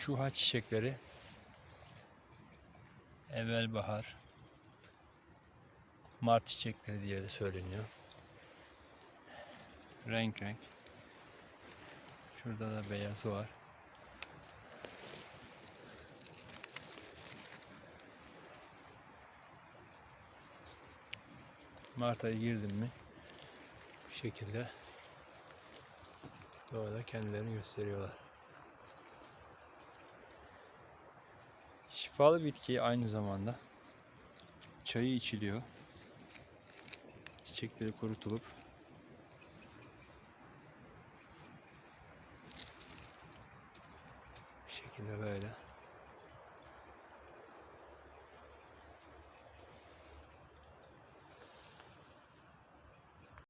Çuha çiçekleri. Evvel bahar. Mart çiçekleri diye de söyleniyor. Renk renk. Şurada da beyazı var. Mart ayı girdim mi bu şekilde doğada kendilerini gösteriyorlar. Şifalı bitki aynı zamanda çayı içiliyor. Çiçekleri kurutulup bu şekilde böyle